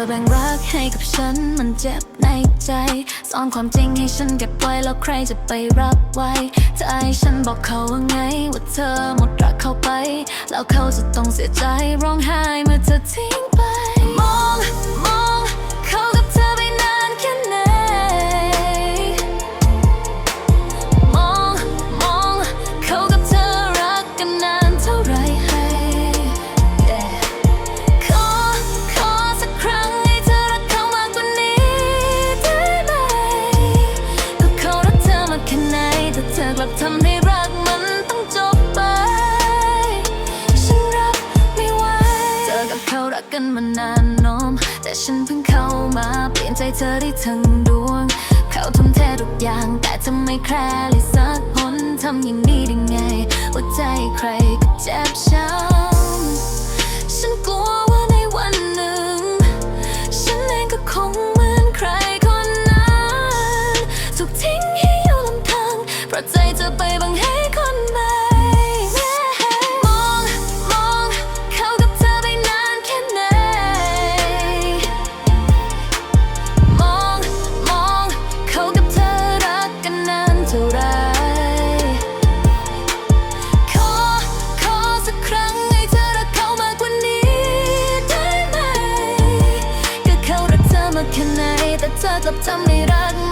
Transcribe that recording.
อแบ่งรักให้กับฉันมันเจ็บในใจซ่อนความจริงให้ฉันเก็บไว้แล้วใครจะไปรับไว้จะให้ฉันบอกเขาว่าไงว่าเธอหมดรักเขาไป แล้วเขาจะต้องเสียใจร้องไห้เมื่อเธอทิ้งไป กักกันมานานน้มแต่ฉันเพิ่งเข้ามาเปลี่ยนใจเธอได้ทั้งดวง เขาทุ่มเททุกอย่าง แต่ทำไมแคร์เลยสักคนทำอย่างนี้ได้ไงว่าใจใครก็เจ็บช้ำฉันกลัวว่าในวันหนึ่ง ฉันเองก็คงเหมือนใครคนนั้น ถูกทิ้งให้อยู่ลำพังเพราะใจจะไป ก็เขารักแค่ไหนแต่เธอกลับทำให้รัก